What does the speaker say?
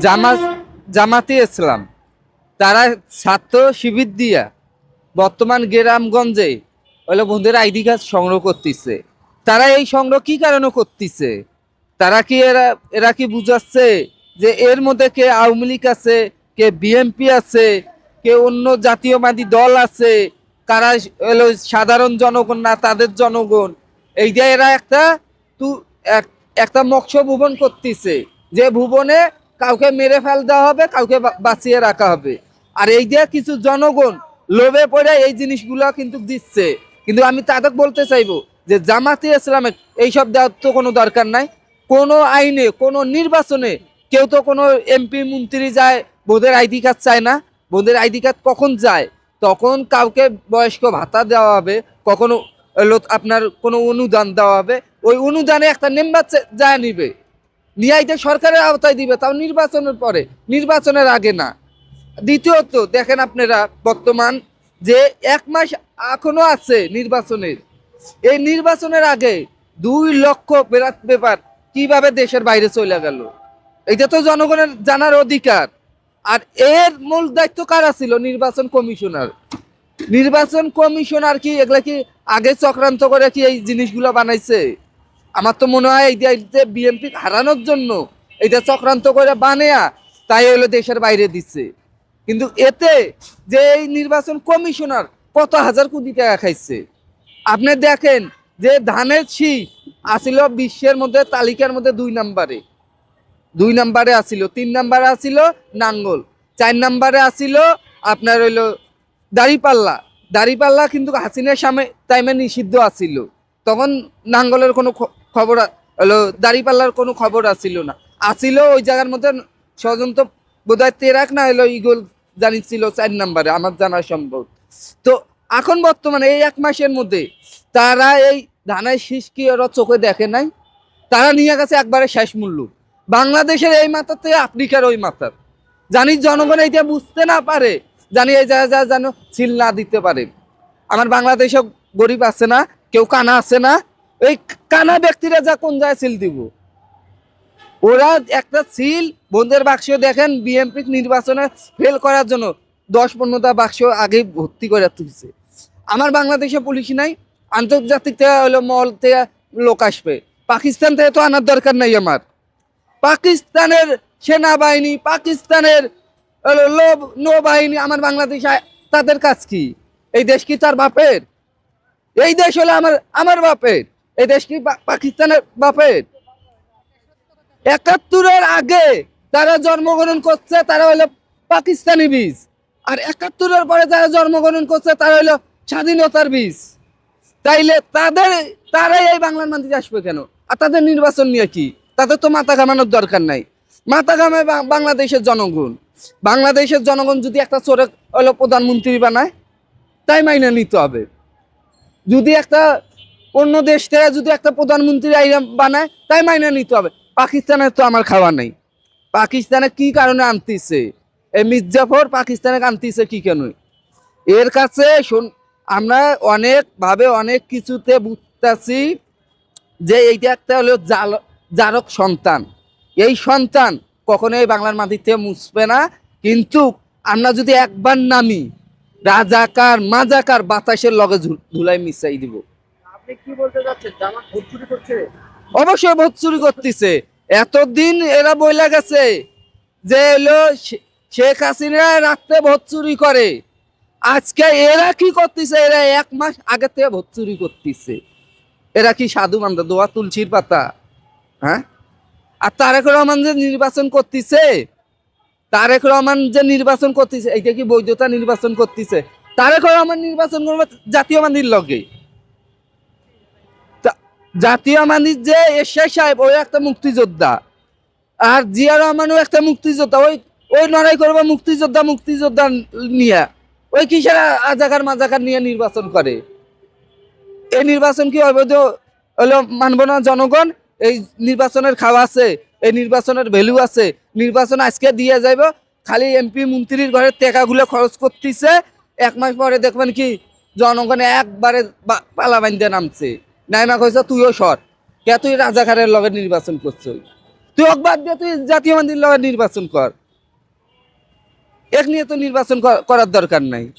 জামাত জামাতি ইসলাম তারা ছাত্র শিবির দিয়া বর্তমান গ্রামগঞ্জে হলো বন্ধুদের আইডি কার্ড সংগ্রহ করতেছে। তারা এই সংগ্রহ কি কারণে করতেছে? তারা কি এরা এরা কি বুঝাচ্ছে যে এর মধ্যে কে আওয়ামী লীগ আছে, কে বিএনপি আছে, কে অন্য জাতীয়বাদী দল আছে, কারা হলো সাধারণ জনগণ না তাদের জনগণ? এই যে এরা একটা তু এক- একটা মৎস্য ভুবন করতেছে। যে ভুবনে কাউকে মেরে ফেল দেওয়া হবে, কাউকে বাঁচিয়ে রাখা হবে। আর এই যে কিছু জনগণ লোভে পড়ে এই জিনিসগুলো কিন্তু দিচ্ছে। কিন্তু আমি তাদের বলতে চাইব যে জামাতে ইসলামের এইসব দেওয়ার তো কোনো দরকার নাই। কোনো আইনে, কোনো নির্বাচনে কেউ তো কোনো এমপি, মন্ত্রী যায়, বোধের আইডি কার্ড চায় না। বোধের আইডি কার্ড কখন যায়? তখন কাউকে বয়স্ক ভাতা দেওয়া হবে, কখনো আপনার কোনো অনুদান দেওয়া হবে। ওই অনুদানে একটা মেম্বার যায় নিবে। নিয়াইতে সরকারের আওতায় দিবে, তাও নির্বাচনের পরে। নির্বাচনের আগে না। দ্বিতীয়ত, দেখেন আপনারা বর্তমান যে এক মাস এখনও আছে নির্বাচনের। এই নির্বাচনের আগে দুই লক্ষ বেরাত ব্যাপার কীভাবে দেশের বাইরে চলে গেল? এটা তো জনগণের জানার অধিকার। আর এর মূল দায়িত্ব কারা ছিল? নির্বাচন কমিশনার। নির্বাচন কমিশনার কি, এগুলা কি আগে চক্রান্ত করে কি এই জিনিসগুলো বানাইছে? আমার তো মনে হয় এইটা বিএনপি হারানোর জন্য এটা চক্রান্ত করে বানেয়া তাই হলো দেশের বাইরে দিচ্ছে। কিন্তু এতে যে এই নির্বাচন কমিশনার কত হাজার কোটি টাকা খাইছে? আপনি দেখেন যে ধানের শীষ আসিল বিশ্বের মধ্যে তালিকার মধ্যে দুই নাম্বারে। দুই নাম্বারে আসিল তিন নাম্বারে আসিল নাঙ্গল, চার নাম্বারে আসিল আপনার হইল দাড়িপাল্লা। দাড়িপাল্লা কিন্তু হাসিনের সামনে টাইমে নিষিদ্ধ আসিল তখন নাঙ্গলের কোনো খবর হলো, দাড়িপাল্লার কোনো খবর আসিল না। আসিল ওই জায়গার মধ্যে ষড়যন্ত্র বোধহয় তেরাক না হলো ইগল জানিছিল চার নাম্বারে, আমার জানা সম্ভব। তো এখন বর্তমানে এই এক মাসের মধ্যে তারা এই ধানের শীষ কি ওরা চোখে দেখে নাই? তারা নিয়ে গেছে একবারে শেষ মূল্য। বাংলাদেশের এই মাথার থেকে আফ্রিকার ওই মাথার। জানি জনগণ এইটা বুঝতে না পারে, জানি এই জায়গায় যা যেন ছিল না দিতে পারে। আমার বাংলাদেশে গরিব আছে না কেউ কানা আছে না? ওই কানা ব্যক্তিরা যা কোন জায়গায় সিল দিব? ওরা একটা সিল বন্ধের বাক্স দেখেন বিএনপি নির্বাচনে ফেল করার জন্য দশ পনেরোটা বাক্স আগেই ভর্তি করে তুলছে। আমার বাংলাদেশে পুলিশ নাই, আন্তর্জাতিক থেকে হলো মল থেকে লোক আসবে। পাকিস্তান থেকে তো আনার দরকার নাই আমার। পাকিস্তানের সেনাবাহিনী, পাকিস্তানের নৌবাহিনী, আমার বাংলাদেশে তাদের কাজ কি? এই দেশ কি তার বাপের? এই দেশ হলো আমার আমার বাপের। এই দেশ কি পাকিস্তানের বাপের? একাত্তরের আগে তারা জন্মগ্রহণ করছে, তারা হলো পাকিস্তানি বীজ। আর একাত্তরের পরে যারা জন্মগ্রহণ করছে, তারা হলো স্বাধীনতার বীজ। তাইলে তাদের, তারাই এই বাংলার মাটিতে আসবে কেন? আর তাদের নির্বাচন নিয়ে কি? তাদের তো মাথা ঘামানোর দরকার নাই। মাথা ঘামায় বা- বাংলাদেশের জনগণ। বাংলাদেশের জনগণ যদি একটা চোরে হলো প্রধানমন্ত্রী বানায়, তাই মাইনে নিতে হবে। যদি একটা অন্য দেশ থেকে যদি একটা প্রধানমন্ত্রী আইরা বানায়, তাই মাইনে নিতে হবে। পাকিস্তানের তো আমার খাওয়া নেই। পাকিস্তানে কি কারণে আনতিছে? এই মির্জাফর পাকিস্তানে আনতিছে কি কেন? এর কাছে আমরা অনেক ভাবে অনেক কিছুতে বুঝতেছি যে এইটা একটা হলো জাল, জারক সন্তান। এই সন্তান কখনোই বাংলার মাটিতে মুছবে না। কিন্তু আমরা যদি একবার নামি রাজাকার মাজাকার বাতাসের লগে ধুলাই মিশাই দিব। আপনি কি বলতে চাচ্ছেন জামাত ভোট চুরি করছে? অবশ্যই ভোট চুরি করতেছে। এতদিন এরা বইলা গেছে যে এলো শেখ হাসিনা রাত্রে ভোট চুরি করে। আজকে এরা কি করতেছে? এরা এক মাস আগে থেকে ভোট চুরি করতেছে। এরা কি সাধু মান্দা দোয়া তুলসীর পাতা হ্যাঁ? আর তারেক রহমান যে নির্বাচন করতেছে তারেক রহমান যে নির্বাচন করতেছে, এইটা কি বৈধতা নির্বাচন করতেছে? তারেক রহমান নির্বাচন করবে জাতীয় মান্দির লগে। জাতীয় মান্দির যে এরশাদ সাহেব, ওই একটা মুক্তিযোদ্ধা। আর জিয়া রহমানও একটা মুক্তিযোদ্ধা। ওই ওই লড়াই করবে মুক্তিযোদ্ধা মুক্তিযোদ্ধা নিয়ে। ওই কিসের আজাকার মাজাকার নিয়ে নির্বাচন করে? এই নির্বাচন কি অবৈধ হলো মানব না জনগণ? এই নির্বাচনের খাওয়া আছে। এই নির্বাচনের ভ্যালু আছে। নির্বাচন আজকে দিয়ে যাইব। খালি এমপি মন্ত্রীর ঘরের টেকাগুলো খরচ করতেছে। এক মাস পরে দেখবেন কি, জনগণ একবারে পালা বান্ধে নামছে। নাইমা কইছে, তুইও সর। কে তুই রাজাকারের লগে নির্বাচন করছিস তুই অকবাদ দিয়ে তুই জাতীয় মন্দির লগে নির্বাচন কর। এক নিয়ে তো নির্বাচন কর- করার দরকার নাই।